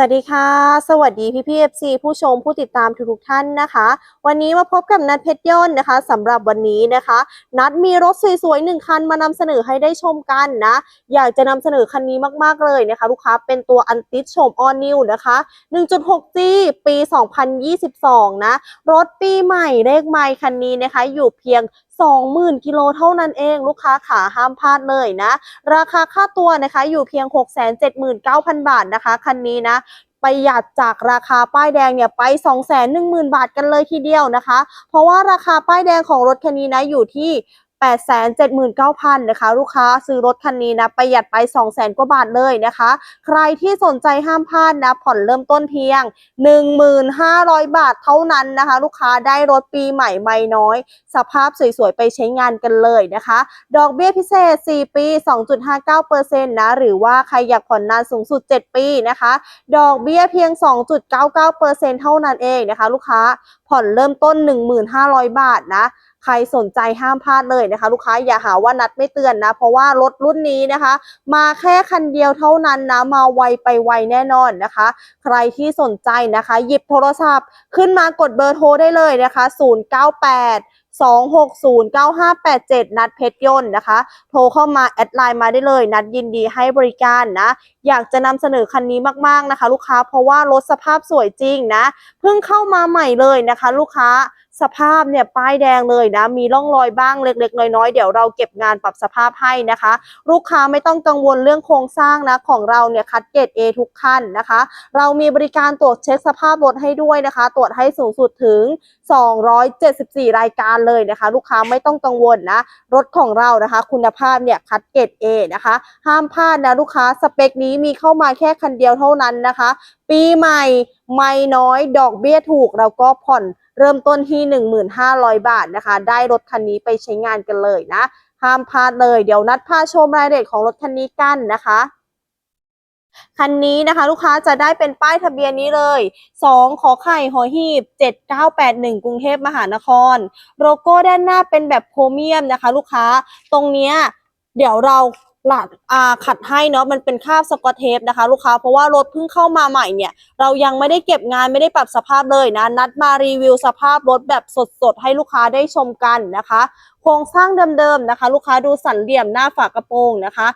สวัสดีค่ะ สวัสดีพี่พี่เอฟซีผู้ชมผู้ติดตามทุกๆท่านนะคะ วันนี้มาพบกับนัดเพชรยนต์นะคะสำหรับวันนี้นะคะ นัดมีรถสวยๆหนึ่งคันมานำเสนอให้ได้ชมกันนะ อยากจะนำเสนอคันนี้มากๆเลยนะคะ ลูกค้าเป็นตัวอันติชโชมออนนิวนะคะ 1.6G ปี 2022 นะ รถปีใหม่เลขใหม่คันนี้นะคะ อยู่เพียง 20,000กิโลเท่านั้นเองลูกค้าขาห้ามพลาดเลยนะ ราคาค่าตัวนะคะอยู่เพียง 679,000 บาทนะคะ คันนี้นะประหยัดจากราคาป้ายแดงเนี่ยไป 210,000 บาทกันเลยทีเดียวนะคะ เพราะว่าราคาป้ายแดงของรถคันนี้นะอยู่ที่ 879,000นะคะลูกค้าซื้อรถคันนี้นะประหยัดไป 200,000 กว่าบาทเลยนะคะ ใครที่สนใจห้ามพลาดนะผ่อนเริ่มต้นเพียง 1,500 บาทเท่านั้นนะคะ ลูกค้าได้รถปีใหม่ไม่น้อย สภาพสวยๆ ไปใช้งานกันเลยนะคะ ดอกเบี้ยพิเศษ 4 ปี 2.59%นะหรือว่าใครอยากผ่อนนานสูงสุด 7 ปีนะคะ ดอกเบี้ยเพียง 2.99%เท่านั้นเองนะคะ ลูกค้าผ่อนเริ่มต้น 1,500 บาทนะ ใครสนใจห้ามพลาดเลยนะคะ ลูกค้าอย่าหาว่านัดไม่เตือนนะ เพราะว่ารถรุ่นนี้นะคะ มาแค่คันเดียวเท่านั้นนะ มาไวไปไวแน่นอนนะคะ ใครที่สนใจนะคะ หยิบโทรศัพท์ ขึ้นมากดเบอร์โทรได้เลยนะคะ 098 2609587 นัดเพชรยนต์นะคะ โทรเข้ามา แอดไลน์มาได้เลย นัดยินดีให้บริการนะ อยากจะนำเสนอคันนี้มากๆนะคะ ลูกค้าเพราะว่ารถสภาพสวยจริงนะ เพิ่งเข้ามาใหม่เลยนะคะ ลูกค้า สภาพเนี่ยป้ายแดงเลยนะ มีร่องรอยบ้างเล็ก ๆ น้อยๆ เดี๋ยวเราเก็บงานปรับสภาพให้นะคะ ลูกค้าไม่ต้องกังวลเรื่องโครงสร้างนะของเราเนี่ยคัดเกรด A ทุกคันนะคะ เรามีบริการตรวจเช็คสภาพรถให้ด้วยนะคะ ตรวจให้สูงสุดถึง 274 รายการเลยนะคะ ลูกค้าไม่ต้องกังวลนะ รถของเรานะคะ คุณภาพเนี่ยคัดเกรด A นะคะ ห้ามพลาดนะลูกค้าสเปคนี้มีเข้ามาแค่คันเดียวเท่านั้นนะคะ ปีใหม่ไม่น้อยดอกเบี้ยถูกแล้วก็ผ่อน เริ่มต้นที่ 1,500 บาทนะคะ ได้รถคันนี้ไปใช้งานกันเลยนะ ห้ามพลาดเลย เดี๋ยวนัดพาชมรายละเอียดของรถคันนี้กันนะคะคันนี้นะคะลูกค้าจะได้เป็นป้ายทะเบียนนี้เลย 2 ขอไข่หอหีบ 7981 กรุงเทพมหานคร โลโก้ด้านหน้าเป็นแบบโครเมียมนะคะ ลูกค้า ตรงเนี้ยเดี๋ยวเรา หลัดอาขัดให้เนาะมันเป็นคราบสกอตเทปนะคะ ลูกค้าเพราะว่ารถเพิ่งเข้ามาใหม่เนี่ย เรายังไม่ได้เก็บงานไม่ได้ปรับสภาพเลยนะ นัดมารีวิวสภาพรถแบบสดๆ ให้ลูกค้าได้ชมกันนะคะ โครงสร้างเดิมๆนะคะ ลูกค้าดูสันเหลี่ยมหน้าฝากระโปรงนะคะ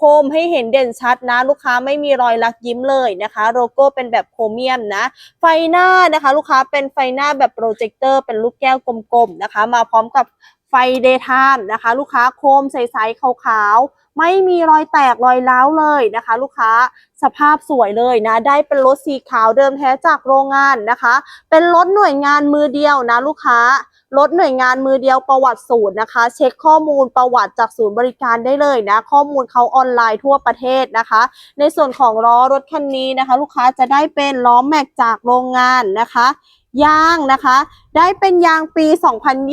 คมๆให้เห็นเด่นชัดนะ ลูกค้าไม่มีรอยลักยิ้มเลยนะคะ โลโก้เป็นแบบโครเมียมนะ ไฟหน้านะคะ ลูกค้าเป็นไฟหน้าแบบโปรเจคเตอร์เป็นลูกแก้วกลมๆนะคะ มาพร้อมกับไฟเดย์ไทม์นะคะ ลูกค้าโคมใสๆขาวๆ ไม่มีรอยแตกรอยร้าวเลยนะคะ ลูกค้าสภาพสวยเลยนะ ได้เป็นรถสีขาวเดิมแท้จากโรงงานนะคะ เป็นรถหน่วยงานมือเดียวนะ ลูกค้ารถหน่วยงานมือเดียวประวัติศูนย์นะคะ เช็คข้อมูลประวัติจากศูนย์บริการได้เลยนะ ข้อมูลเขาออนไลน์ทั่วประเทศนะคะ ในส่วนของล้อรถคันนี้นะคะ ลูกค้าจะได้เป็นล้อแม็กจากโรงงานนะคะยางนะคะ ได้เป็นยางปี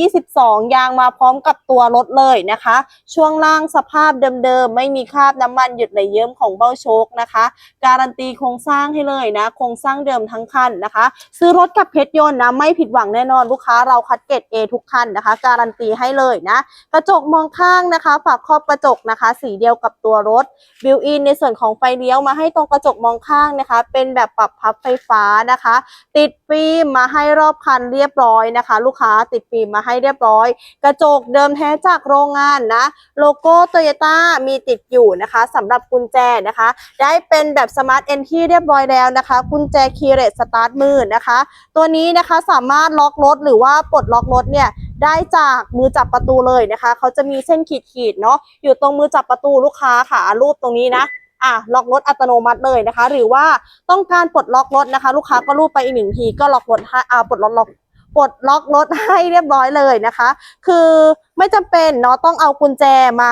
2022 ยางมาพร้อมกับตัวรถเลยนะคะ ช่วงล่างสภาพเดิมๆ ไม่มีคราบน้ำมันหยุดไหลเยิ้มของเบ้าโชคนะคะ การันตีโครงสร้างให้เลยนะ โครงสร้างเดิมทั้งคันนะคะ ซื้อรถกับเพชรยนต์นะไม่ผิดหวังแน่นอนลูกค้าเราคัดเกรด A ทุกคันนะคะ การันตีให้เลยนะ กระจกมองข้างนะคะ ฝากครอบกระจกนะคะ สีเดียวกับตัวรถบิวอินในส่วนของไฟเลี้ยวมาให้ตรงกระจกมองข้างนะคะ เป็นแบบปรับพับไฟฟ้านะคะ ติดฟิล์มมาให้รอบคันเรียบร้อยนะคะ ลูกค้าติดฟิล์มมาให้เรียบร้อย กระจกเดิมแท้จากโรงงานนะ โลโก้โตโยต้ามีติดอยู่นะคะสำหรับกุญแจนะคะ ได้เป็นแบบสมาร์ทเอนที่เรียบร้อยแล้วนะคะ กุญแจคีย์เรสสตาร์ทมือนะคะ ตัวนี้นะคะสามารถล็อกรถหรือว่าปลดล็อกรถเนี่ยได้จากมือจับประตูเลยนะคะเขาจะมีเส้นขีดๆเนาะอยู่ตรงมือจับประตูลูกค้าค่ะรูปตรงนี้นะอะล็อกรถอัตโนมัติเลยนะคะ หรือว่าต้องการปลดล็อกรถนะคะ ลูกค้าก็รูปไปอีกหนึ่งทีก็ล็อกรถให้อ่าปลดล็อก ปลดล็อกรถให้เรียบร้อยเลยนะคะ คือไม่จำเป็นเนาะต้องเอากุญแจมา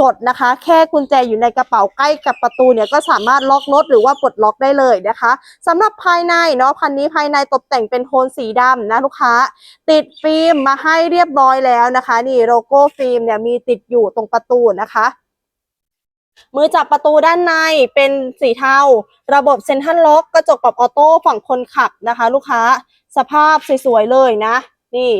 กดนะคะ แค่กุญแจอยู่ในกระเป๋าใกล้กับประตูเนี่ยก็สามารถล็อกรถหรือว่าปลดล็อกได้เลยนะคะสำหรับภายในเนาะคันนี้ภายในตกแต่งเป็นโทนสีดำนะลูกค้า ติดฟิล์มมาให้เรียบร้อยแล้วนะคะ นี่โลโก้ฟิล์มเนี่ยมีติดอยู่ตรงประตูนะคะมือจับประตูด้านในเป็นสีเทา ระบบเซ็นทรัลล็อกกระจกปรับออโต้ฝั่งคนขับนะคะ ลูกค้า สภาพสวยๆเลยนะ นี่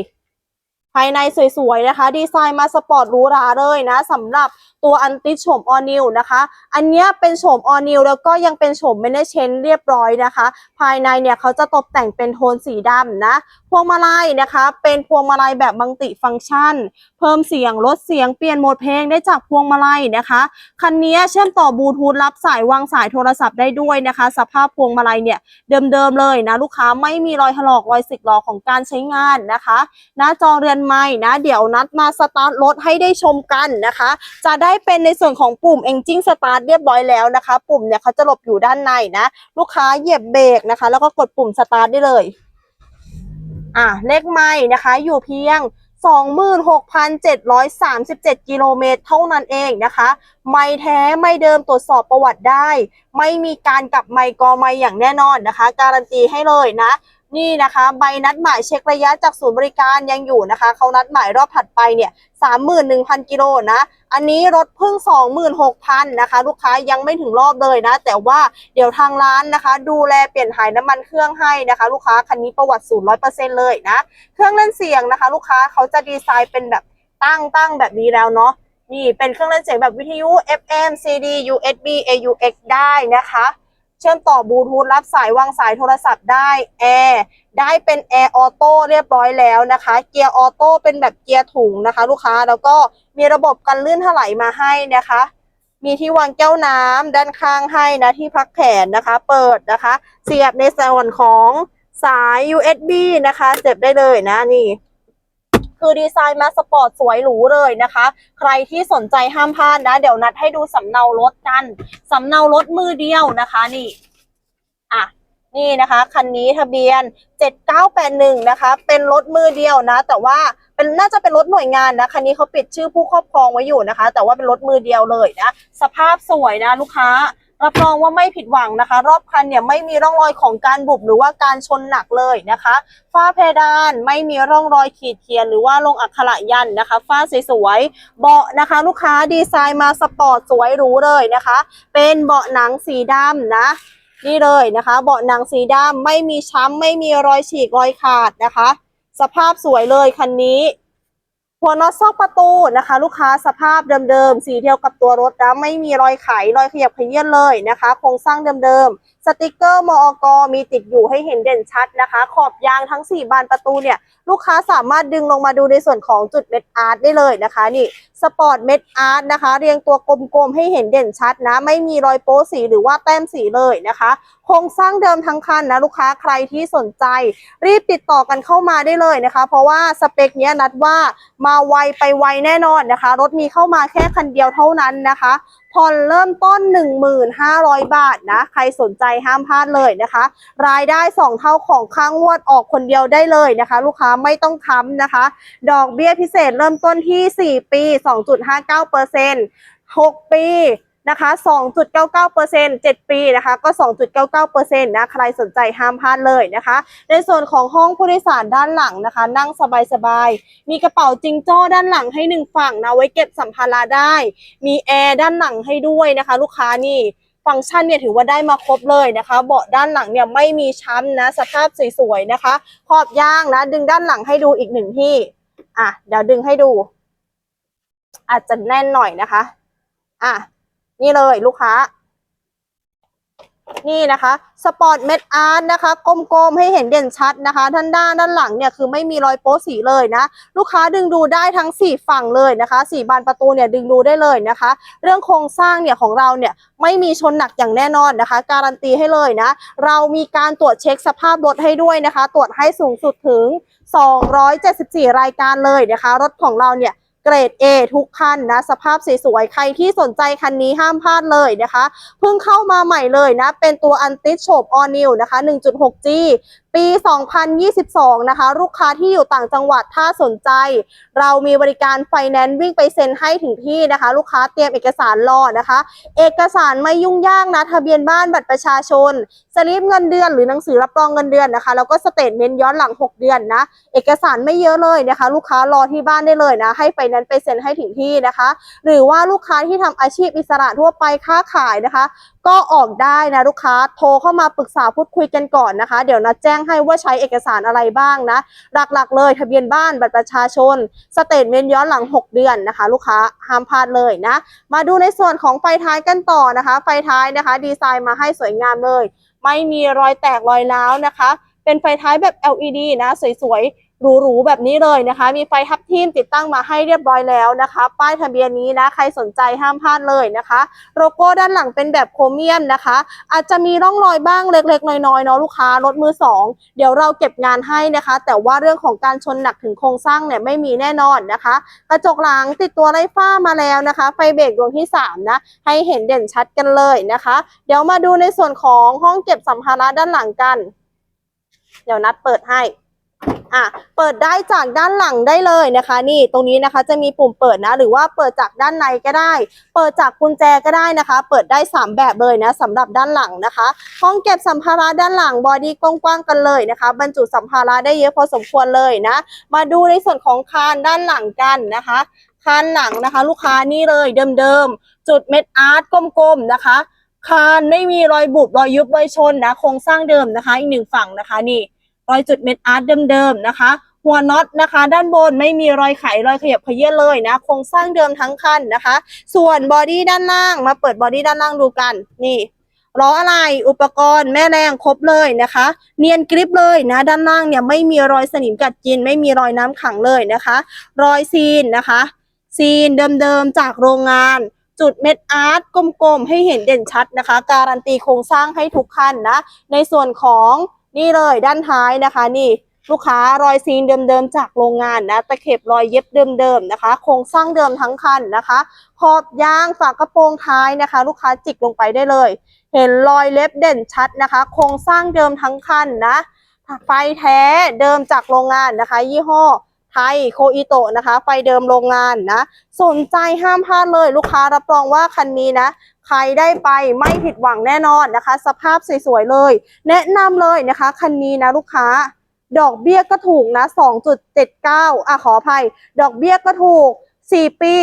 ภายในสวยๆนะคะ ดีไซน์มาสปอร์ตหรูหราเลยนะสำหรับตัวอันติโฉมออนิวนะคะ อันนี้เป็นโฉมออนิวแล้วก็ยังเป็นโฉมเมเนเชนเรียบร้อยนะคะ ภายในเนี่ยเขาจะตกแต่งเป็นโทนสีดำนะ พวงมาลัยนะคะ เป็นพวงมาลัยแบบมัลติฟังก์ชัน เพิ่มเสียงลดเสียงเปลี่ยนโหมดเพลงได้จากพวงมาลัยนะคะ คันนี้เชื่อมต่อบลูทูธรับสายวางสายโทรศัพท์ได้ด้วยนะคะ สภาพพวงมาลัยเนี่ยเดิมๆเลยนะลูกค้าไม่มีรอยถลอกรอยสึกหรอของการใช้งานนะคะ หน้าจอเรือนไม้นะ เดี๋ยวนัดมาสตาร์ทรถให้ได้ชมกันนะคะ จะได้เป็นในส่วนของปุ่ม Engine Start เรียบร้อยแล้วนะคะ ปุ่มเนี่ยเขาจะหลบอยู่ด้านในนะ ลูกค้าเหยียบเบรกนะคะ แล้วก็กดปุ่ม Start ได้เลยอะเลขไม้นะคะ อยู่เพียง26,737 กิโลเมตรเท่านั้นเองนะคะ ไม่แท้ไม่เดิมตรวจสอบประวัติได้ ไม่มีการกลับไม่กอไม่อย่างแน่นอนนะคะ การันตีให้เลยนะ นี่นะคะใบนัดหมายเช็คระยะจากศูนย์บริการยังอยู่นะคะเขานัดหมายรอบถัดไปเนี่ย31,000กิโลนะ อันนี้รถเพิ่ง26,000นะคะ ลูกค้ายังไม่ถึงรอบเลยนะ แต่ว่าเดี๋ยวทางร้านนะคะ ดูแลเปลี่ยนถ่ายน้ำมันเครื่องให้นะคะ ลูกค้าคันนี้ประวัติศูนย์100%เลยนะ เครื่องเล่นเสียงนะคะ ลูกค้าเขาจะดีไซน์เป็นแบบตั้งตั้งแบบนี้แล้วเนาะนี่เป็นเครื่องเล่นเสียงแบบวิทยุ FM CD USB AUX ได้นะคะ เชื่อมต่อบลูทูธรับสายวางสายโทรศัพท์ได้แอร์ได้เป็นแอร์ออโต้เรียบร้อยแล้วนะคะ เกียร์ออโต้เป็นแบบเกียร์ถุงนะคะ ลูกค้าแล้วก็มีระบบกันลื่นถลายมาให้นะคะ มีที่วางแก้วน้ำด้านข้างให้นะที่พักแขนนะคะ เปิดนะคะ เสียบในส่วนของสาย USB นะคะเสียบได้เลยนะนี่ คือดีไซน์มาสปอร์ตสวยหรูเลยนะคะ ใครที่สนใจห้ามพลาดนะ เดี๋ยวนัดให้ดูสำเนารถกันสำเนารถมือเดียวนะคะนี่อะนี่นะคะคันนี้ทะเบียน 7981 นะคะ เป็นรถมือเดียวนะ แต่ว่าเป็นน่าจะเป็นรถหน่วยงานนะคันนี้เขาปิดชื่อผู้ครอบครองไว้อยู่นะคะ แต่ว่าเป็นรถมือเดียวเลยนะ สภาพสวยนะลูกค้า รับรองว่าไม่ผิดหวังนะคะ รอบคันเนี่ยไม่มีร่องรอยของการบุบหรือว่าการชนหนักเลยนะคะฝ้าเพดานไม่มีร่องรอยขีดเขียนหรือว่าลงอักขระยันนะคะฝ้าสวยๆเบาะนะคะ ลูกค้าดีไซน์มาสปอร์ตสวยหรูเลยนะคะ เป็นเบาะหนังสีดำนะนี่เลยนะคะ เบาะหนังสีดำไม่มีช้ำไม่มีรอยฉีกรอยขาดนะคะ สภาพสวยเลยคันนี้ หัวน็อตซอกประตูนะคะ ลูกค้าสภาพเดิมๆสีเดียวกับตัวรถนะไม่มีรอยไขรอยขยับเขยื่นเลยนะคะ โครงสร้างเดิมๆ สติกเกอร์มอกมีติดอยู่ให้เห็นเด่นชัดนะคะ ขอบยางทั้ง 4 บานประตูเนี่ย ลูกค้าสามารถดึงลงมาดูในส่วนของจุดเม็ดอาร์ตได้เลยนะคะ นี่สปอร์ตเม็ดอาร์ตนะคะ เรียงตัวกลมๆ ให้เห็นเด่นชัดนะ ไม่มีรอยโป๊สีหรือว่าแต้มสีเลยนะคะ โครงสร้างเดิมทั้งคันนะ ลูกค้าใครที่สนใจ รีบติดต่อกันเข้ามาได้เลยนะคะ เพราะว่าสเปคเนี้ยนัดว่ามาไวไปไวแน่นอนนะคะ รถมีเข้ามาแค่คันเดียวเท่านั้นนะคะ ผ่อนเริ่มต้น 1,500 บาทนะ ใครสนใจห้ามพลาดเลยนะคะ รายได้ 2 เท่าของค้างงวดออกคนเดียวได้เลยนะคะ ลูกค้าไม่ต้องค้ำนะคะ ดอกเบี้ยพิเศษเริ่มต้นที่ 4 ปี 2.59% 6ปี นะคะ2.99% 7 ปีนะคะก็ 2.99%นะใครสนใจห้ามพลาดเลยนะคะ ในส่วนของห้องผู้โดยสารด้านหลังนะคะ นั่งสบายๆ มีกระเป๋าจิงจ้ด้านหลังให้หนึ่งฝั่งนะไว้เก็บสัมภาระได้ มีแอร์ด้านหลังให้ด้วยนะคะ ลูกค้านี่ฟังก์ชันเนี่ยถือว่าได้มาครบเลยนะคะ เบาะด้านหลังเนี่ยไม่มีช้ำนะสภาพสวยๆนะคะขอบย่างนะ ดึงด้านหลังให้ดูอีกหนึ่งที่อะเดี๋ยวดึงให้ดู อาจจะแน่นหน่อยนะคะ อะ นี่เลยลูกค้า นี่นะคะ สปอร์ตเม็ดอาร์ตนะคะกลมๆให้เห็นเด่นชัดนะคะด้านด้านด้านหลังเนี่ยคือไม่มีรอยโป๊สีเลยนะ ลูกค้าดึงดูได้ทั้ง4ฝั่งเลยนะคะ4บานประตูเนี่ยดึงดูได้เลยนะคะ เรื่องโครงสร้างเนี่ยของเราเนี่ยไม่มีชนหนักอย่างแน่นอนนะคะ การันตีให้เลยนะ เรามีการตรวจเช็คสภาพรถให้ด้วยนะคะ ตรวจให้สูงสุดถึง 274 รายการเลยนะคะ รถของเราเนี่ย เกรด A ทุกคันนะ สภาพสวยๆ ใครที่สนใจคันนี้ห้ามพลาดเลยนะคะ เพิ่งเข้ามาใหม่เลยนะ เป็นตัวอันติชโฉบออนิวนะคะ 1.6G ปี 2022 นะคะ ลูกค้าที่อยู่ต่างจังหวัดถ้าสนใจ เรามีบริการไฟแนนซ์วิ่งไปเซ็นให้ถึงที่นะคะ ลูกค้าเตรียมเอกสารรอนะคะ เอกสารไม่ยุ่งยากนะ ทะเบียนบ้านบัตรประชาชนสลิปเงินเดือนหรือหนังสือรับรองเงินเดือนนะคะ แล้วก็สเตทเมนต์ย้อนหลัง 6 เดือนนะ เอกสารไม่เยอะเลยนะคะ ลูกค้ารอที่บ้านได้เลยนะ ให้ไฟแนนซ์ไปเซ็นให้ถึงที่นะคะ หรือว่าลูกค้าที่ทำอาชีพอิสระทั่วไปค้าขายนะคะ ก็ออกได้นะลูกค้าโทรเข้ามาปรึกษาพูดคุยกันก่อนนะคะ เดี๋ยวนัดแจ้งให้ว่าใช้เอกสารอะไรบ้างนะ หลักๆ เลยทะเบียนบ้านบัตรประชาชน สเตทเมนต์ย้อนหลัง 6 เดือนนะคะ ลูกค้าห้ามพลาดเลยนะ มาดูในส่วนของไฟท้ายกันต่อนะคะ ไฟท้ายนะคะ ดีไซน์มาให้สวยงามเลย ไม่มีรอยแตกรอยร้าวนะคะ เป็นไฟท้ายแบบ LED นะสวยๆ หรูๆแบบนี้เลยนะคะ มีไฟทับทิมติดตั้งมาให้เรียบร้อยแล้วนะคะ ป้ายทะเบียนนี้นะใครสนใจห้ามพลาดเลยนะคะ โลโก้ด้านหลังเป็นแบบโครเมียมนะคะ อาจจะมีร่องรอยบ้างเล็กๆ น้อยๆเนาะลูกค้ารถมือสองเดี๋ยวเราเก็บงานให้นะคะ แต่ว่าเรื่องของการชนหนักถึงโครงสร้างเนี่ยไม่มีแน่นอนนะคะ กระจกหลังติดตัวไร้ฝ้ามาแล้วนะคะ ไฟเบรกดวงที่3นะให้เห็นเด่นชัดกันเลยนะคะ เดี๋ยวมาดูในส่วนของห้องเก็บสัมภาระด้านหลังกัน เดี๋ยวนัดเปิดให้ อะเปิดได้จากด้านหลังได้เลยนะคะ นี่ตรงนี้นะคะจะมีปุ่มเปิดนะ หรือว่าเปิดจากด้านในก็ได้ เปิดจากกุญแจก็ได้นะคะ เปิดได้ 3 แบบเลยนะสำหรับด้านหลังนะคะห้องเก็บสัมภาระด้านหลังบอดี้กว้างๆกันเลยนะคะ บรรจุสัมภาระได้เยอะพอสมควรเลยนะ มาดูในส่วนของคานด้านหลังกันนะคะคานหลังนะคะ ลูกค้านี่เลยเดิมๆจุดเม็ดอาร์ตกลมๆนะคะคานไม่มีรอยบุบรอยยุบรอยชนนะโครงสร้างเดิมนะคะ อีกหนึ่งฝั่งนะคะนี่ รอยจุดเม็ดอาร์ตเดิมๆนะคะหัวน็อตนะคะ ด้านบนไม่มีรอยไขรอยขยับเขยื้อนเลยนะโครงสร้างเดิมทั้งคันนะคะ ส่วนบอดี้ด้านล่างมาเปิดบอดี้ด้านล่างดูกันนี่ล้ออะไรอุปกรณ์แม่แรงครบเลยนะคะ เนียนกริปเลยนะ ด้านล่างเนี่ยไม่มีรอยสนิมกัดกิน ไม่มีรอยน้ำขังเลยนะคะ รอยซีนนะคะ ซีนเดิมๆจากโรงงาน จุดเม็ดอาร์ตกลมๆให้เห็นเด่นชัดนะคะ การันตีโครงสร้างให้ทุกคันนะ ในส่วนของ นี่เลยด้านท้ายนะคะ นี่ลูกค้ารอยซีนเดิมๆจากโรงงานนะตะเข็บรอยเย็บเดิมๆนะคะ โครงสร้างเดิมทั้งคันนะคะขอบยางฝากระโปรงท้ายนะคะ ลูกค้าจิกลงไปได้เลย เห็นรอยเล็บเด่นชัดนะคะ โครงสร้างเดิมทั้งคันนะไฟแท้เดิมจากโรงงานนะคะ ยี่ห้อไทยโคอิโตะนะคะ ไฟเดิมโรงงานนะ สนใจห้ามพลาดเลยลูกค้ารับรองว่าคันนี้นะ ใครได้ไปไม่ผิดหวังแน่นอนนะคะ สภาพสวยๆเลย แนะนำเลยนะคะ คันนี้นะลูกค้า ดอกเบี้ยก็ถูกนะ2.79อะขออภัย ดอกเบี้ยก็ถูก 4 ปี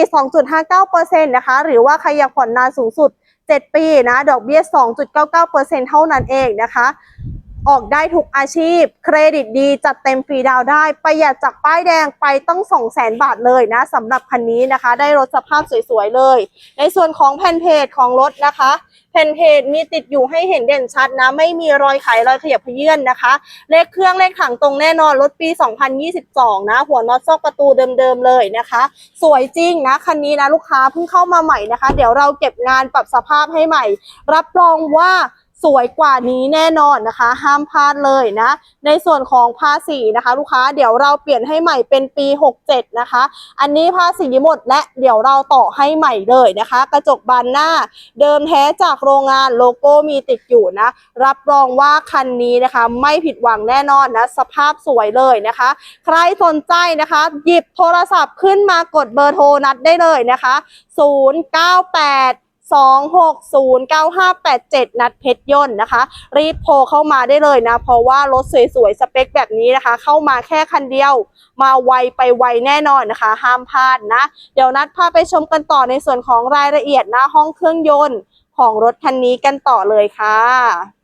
2.59%นะคะ หรือว่าใครอยากผ่อนนานสูงสุด 7 ปีนะ ดอกเบี้ย 2.99%เท่านั้นเองนะคะ ออกได้ทุกอาชีพ เครดิตดีจัดเต็มฟรีดาวได้ประหยัดจากป้ายแดงไปต้อง200,000บาทเลยนะสำหรับคันนี้นะคะ ได้รถสภาพสวยๆเลย ในส่วนของแผ่นเพจของรถนะคะ แผ่นเพจมีติดอยู่ให้เห็นเด่นชัดนะ ไม่มีรอยไขรอยขยับเยื่อนนะคะ เลขเครื่องเลขถังตรงแน่นอนรถปี 2022 นะ หัวน็อตซอกประตูเดิมๆเลยนะคะ สวยจริงนะคันนี้นะลูกค้าเพิ่งเข้ามาใหม่นะคะ เดี๋ยวเราเก็บงานปรับสภาพให้ใหม่ รับรองว่า สวยกว่านี้แน่นอนนะคะ ห้ามพลาดเลยนะ ในส่วนของภาษีนะคะ ลูกค้าเดี๋ยวเราเปลี่ยนให้ใหม่เป็นปี 67 นะคะ อันนี้ภาษีหมดและเดี๋ยวเราต่อให้ใหม่เลยนะคะ กระจกบานหน้าเดิมแท้จากโรงงานโลโก้มีติดอยู่นะ รับรองว่าคันนี้นะคะ ไม่ผิดหวังแน่นอนนะ สภาพสวยเลยนะคะ ใครสนใจนะคะ หยิบโทรศัพท์ขึ้นมากดเบอร์โทรนัดได้เลยนะคะ 098 2609587 นัดเพชรย่นต์นะคะ รีบโทรเข้ามาได้เลยนะ เพราะว่ารถสวยๆ สเปคแบบนี้นะคะ เข้ามาแค่คันเดียว มาไวไปไวแน่นอนนะคะ ห้ามพลาดนะ เดี๋ยวนัดพาไปชมกันต่อในส่วนของรายละเอียดนะห้องเครื่องยนต์ของรถคันนี้กันต่อเลยค่ะ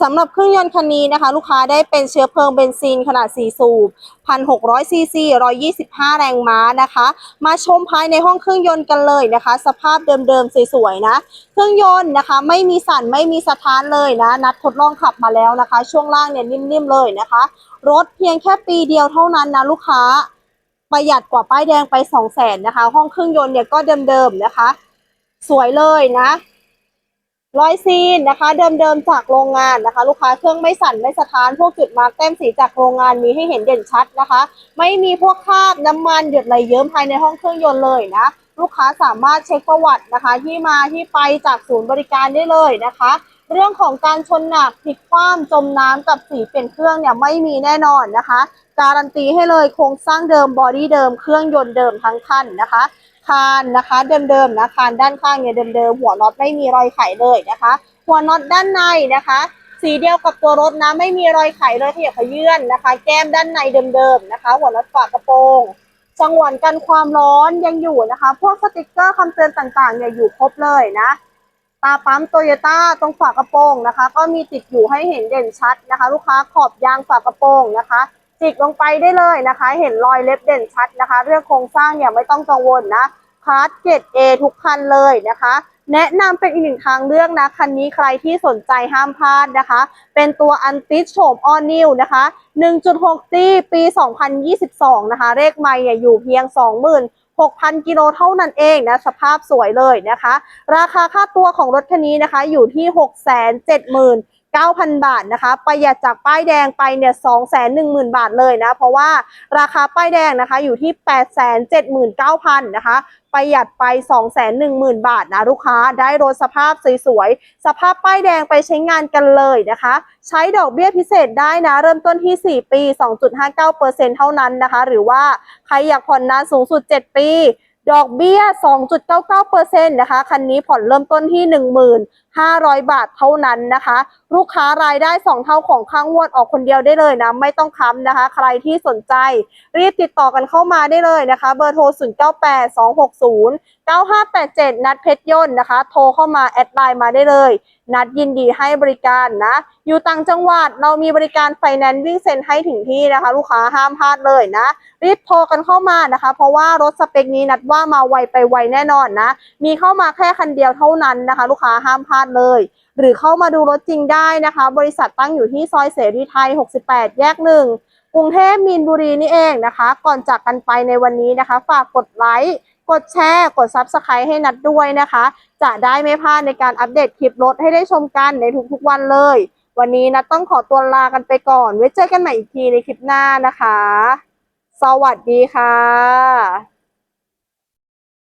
สำหรับเครื่องยนต์คันนี้นะคะ ลูกค้าได้เป็นเชื้อเพลิงเบนซินขนาด 4 สูบ 1,600 ซีซี 125 แรงม้านะคะ มาชมภายในห้องเครื่องยนต์กันเลยนะคะ สภาพเดิมๆ สวยๆ นะ เครื่องยนต์นะคะ ไม่มีสั่นไม่มีสะท้านเลยนะ นัดทดลองขับมาแล้วนะคะ ช่วงล่างเนี่ยนิ่มๆ เลยนะคะ รถเพียงแค่ปีเดียวเท่านั้นนะลูกค้า ประหยัดกว่าป้ายแดงไป 2 0 0 0 0นนะคะ ห้องเครื่องยนต์เนี่ยก็เดิมๆ นะคะ สวยเลยนะ รอยซีนนะคะเดิมๆจากโรงงานนะคะ ลูกค้าเครื่องไม่สั่นไม่สะท้านพวกจุดมาร์กแต้มสีจากโรงงานมีให้เห็นเด่นชัดนะคะ ไม่มีพวกคราบน้ำมันหยดไหลเยิ้มภายในห้องเครื่องยนต์เลยนะลูกค้าสามารถเช็คประวัตินะคะ ที่มาที่ไปจากศูนย์บริการได้เลยนะคะ เรื่องของการชนหนักพลิกคว่ำจมน้ำกับสีเปลี่ยนเครื่องเนี่ยไม่มีแน่นอนนะคะ การันตีให้เลยโครงสร้างเดิมบอดี้เดิมเครื่องยนต์เดิมทั้งคันนะคะ คานนะคะเดิมๆนะคานด้านข้างเนี่ยเดิมๆหัวน็อตไม่มีรอยไขเลยนะคะ หัวน็อตด้านในนะคะ สีเดียวกับตัวรถนะไม่มีรอยไขเลยขยับขยื่นนะคะ แก้มด้านในเดิมๆนะคะ หัวน็อตฝากระโปรงจังหวะกันความร้อนยังอยู่นะคะ พวกสติกเกอร์คำเตือนต่างๆเนี่ยอยู่ครบเลยนะตาปั๊มโตโยต้าตรงฝากระโปรงนะคะ ก็มีติดอยู่ให้เห็นเด่นชัดนะคะ ลูกค้าขอบยางฝากระโปรงนะคะ จิกลงไปได้เลยนะคะ เห็นรอยเล็บเด่นชัดนะคะ เรื่องโครงสร้างเนี่ยไม่ต้องกังวลนะคาร์ดเกรด A ทุกคันเลยนะคะ แนะนำเป็นอีกหนึ่งทางเลือกนะ คันนี้ใครที่สนใจห้ามพลาดนะคะ เป็นตัวอันติสโฉมออนิวนะคะ 1.6 ตีปี 2022 นะคะ เลขไม่เนี่ยอยู่เพียง26,000 กิโลเท่านั้นเองนะ สภาพสวยเลยนะคะ ราคาค่าตัวของรถคันนี้นะคะอยู่ที่ 670,000 9,000 บาทนะคะ ประหยัดจากป้ายแดงไปเนี่ย210,000 บาทเลยนะ เพราะว่าราคาป้ายแดงนะคะอยู่ที่ 879,000 นะคะ ประหยัดไป 210,000 บาทนะลูกค้า ได้รถสภาพสวยๆ สภาพป้ายแดงไปใช้งานกันเลยนะคะ ใช้ดอกเบี้ยพิเศษได้นะ เริ่มต้นที่ 4 ปี 2.59%เท่านั้นนะคะ หรือว่าใครอยากผ่อนนานสูงสุด 7 ปีดอกเบี้ย 2.99%นะคะ คันนี้ผ่อนเริ่มต้นที่ 500 บาทเท่านั้นนะคะ ลูกค้ารายได้ 2 เท่าของข้างงวดออกคนเดียวได้เลยนะ ไม่ต้องค้ำนะคะ ใครที่สนใจ รีบติดต่อกันเข้ามาได้เลยนะคะ เบอร์โทร 098260 9587 นัดเพชรยนต์นะคะ โทรเข้ามาแอดไลน์มาได้เลย นัดยินดีให้บริการนะ อยู่ต่างจังหวัดเรามีบริการไฟแนนซ์วิ่งเซ็นให้ถึงที่นะคะ ลูกค้าห้ามพลาดเลยนะ รีบโทรกันเข้ามานะคะ เพราะว่ารถสเปคนี้นัดว่ามาไวไปไวแน่นอนนะ มีเข้ามาแค่คันเดียวเท่านั้นนะคะ ลูกค้าห้ามพลาดเลย หรือเข้ามาดูรถจริงได้นะคะ บริษัทตั้งอยู่ที่ซอยเสรีไทย 68 แยกหนึ่งกรุงเทพมีนบุรีนี่เองนะคะ ก่อนจากกันไปในวันนี้นะคะ ฝากกดไลค์กดแชร์ กด Subscribe ให้นัดด้วยนะคะ จะได้ไม่พลาดในการอัปเดตคลิปรถให้ได้ชมกันในทุกๆวันเลย วันนี้นัดต้องขอตัวลากันไปก่อน ไว้เจอกันใหม่อีกทีในคลิปหน้านะคะ สวัสดีค่ะ